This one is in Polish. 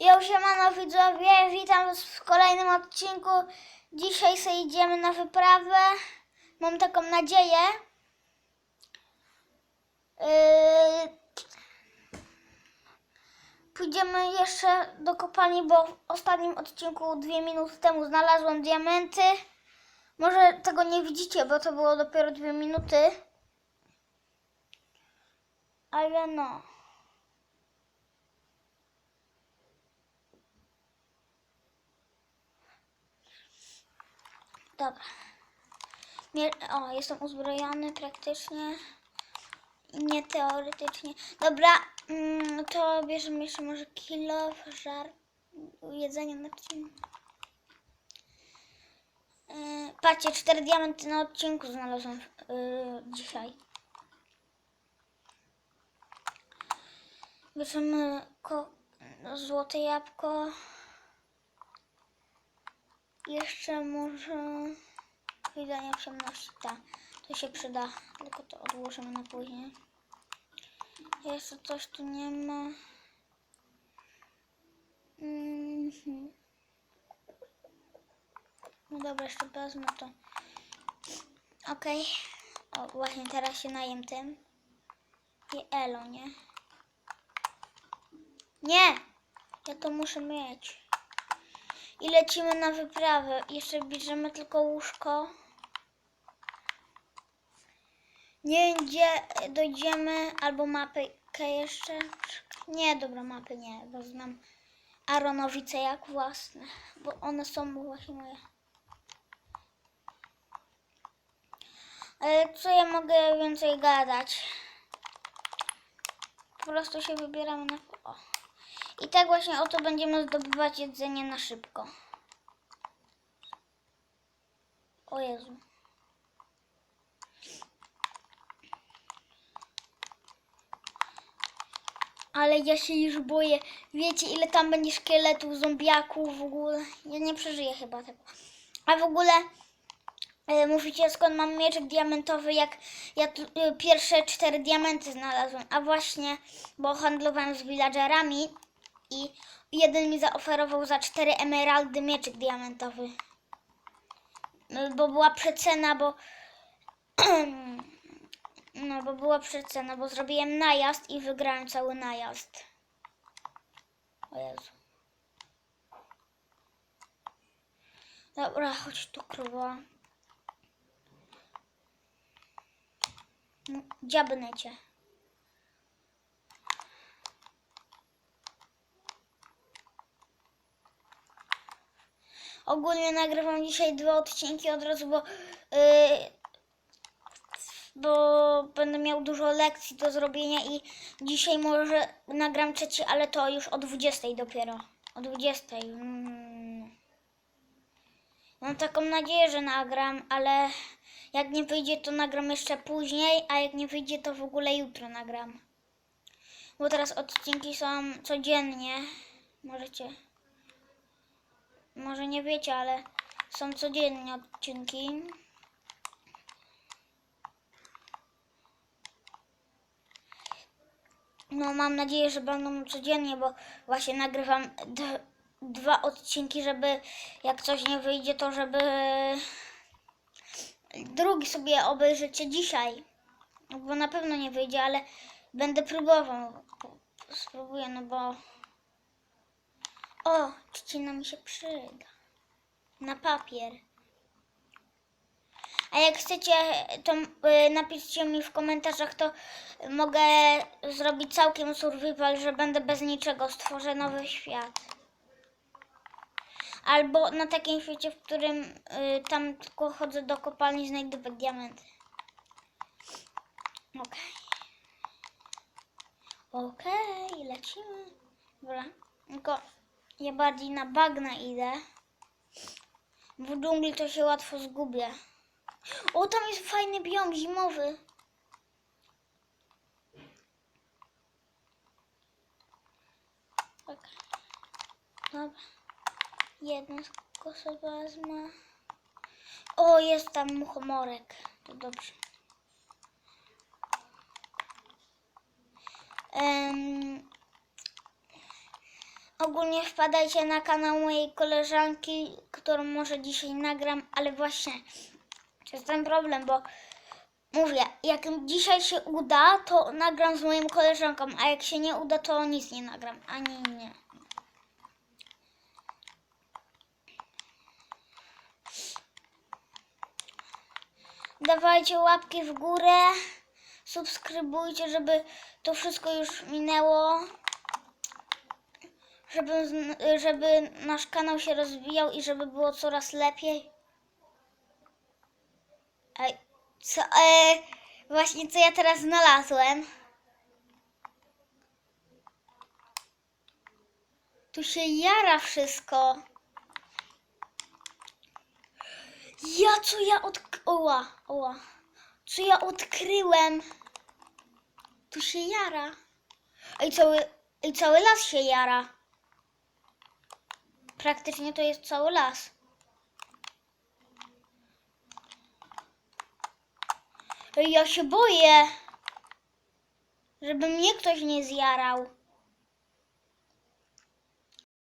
Jo, siemano widzowie, witam w kolejnym odcinku. Dzisiaj sobie idziemy na wyprawę. Mam taką nadzieję. Yy, Pójdziemy jeszcze do kopalni, bo w ostatnim odcinku dwie minuty temu znalazłem diamenty. Może tego nie widzicie, bo to było dopiero dwie minuty. Ale no. Dobra. O, jestem uzbrojony praktycznie. Nie teoretycznie. Dobra, mm, to bierzemy jeszcze może kilo, żar, jedzenie na odcinku. Yy, patrzcie, cztery diamenty na odcinku znalazłem yy, dzisiaj. Bierzemy ko- złote jabłko. Jeszcze może w ciemności. Tak, to się przyda, tylko to odłożymy na później. Jeszcze coś tu nie ma. Mhm. No dobra, jeszcze wezmę to. Okej. O, właśnie teraz się najem tym. I Elo, nie? Nie! Ja to muszę mieć. I lecimy na wyprawę. Jeszcze bierzemy tylko łóżko. Nie wiem gdzie dojdziemy, albo mapę jeszcze. Nie, dobra, mapy nie, bo znam Aronowice jak własne, bo one są właśnie moje. Ale co ja mogę więcej gadać? Po prostu się wybieramy na... O. I tak właśnie oto będziemy zdobywać jedzenie na szybko. O Jezu. Ale ja się już boję. Wiecie, ile tam będzie szkieletów, zombiaków w ogóle? Ja nie przeżyję chyba tego. A w ogóle e, mówicie, skąd mam mieczek diamentowy, jak ja tu, e, pierwsze cztery diamenty znalazłem. A właśnie, bo handlowałem z villagerami i jeden mi zaoferował za cztery emeraldy mieczek diamentowy. E, Bo była przecena, bo No, bo była przecena, bo zrobiłem najazd i wygrałem cały najazd. O Jezu. Dobra, chodź tu krowa. No, dziabnę cię. Ogólnie nagrywam dzisiaj dwa odcinki od razu, bo yy, bo będę miał dużo lekcji do zrobienia i dzisiaj może nagram trzeci, ale to już o 20 dopiero. O 20. Mm. Mam taką nadzieję, że nagram, ale jak nie wyjdzie, to nagram jeszcze później, a jak nie wyjdzie, to w ogóle jutro nagram. Bo teraz odcinki są codziennie. Możecie. Może nie wiecie, ale są codziennie odcinki. No mam nadzieję, że będą codziennie, bo właśnie nagrywam dwa odcinki, żeby jak coś nie wyjdzie, to żeby drugi sobie obejrzycie dzisiaj. Bo na pewno nie wyjdzie, ale będę próbował. Spróbuję, no bo... O, trzcina mi się przyda. Na papier. A jak chcecie, to y, napiszcie mi w komentarzach, to mogę zrobić całkiem survival, że będę bez niczego, stworzę nowy świat. Albo na takim świecie, w którym y, tam tylko chodzę do kopalni znajdować diamenty. Okej. Okej, lecimy. Dobra, ja bardziej na bagna idę. W dżungli to się łatwo zgubię. O, tam jest fajny biom zimowy. Tak. Dobra. Jedno tylko. O, jest tam muchomorek. To dobrze. Em, Ogólnie wpadajcie na kanał mojej koleżanki, którą może dzisiaj nagram, ale właśnie jest ten problem, bo mówię, jak dzisiaj się uda, to nagram z moją koleżanką, a jak się nie uda, to nic nie nagram, ani nie. Dawajcie łapki w górę, subskrybujcie, żeby to wszystko już minęło żeby, żeby nasz kanał się rozwijał i żeby było coraz lepiej. Ej, co, e, właśnie co ja teraz znalazłem. Tu się jara wszystko. Ja co ja od... Oła. Co ja odkryłem. Tu się jara. Ej, cały, ej, cały las się jara. Praktycznie to jest cały las. Ja się boję, żeby mnie ktoś nie zjarał.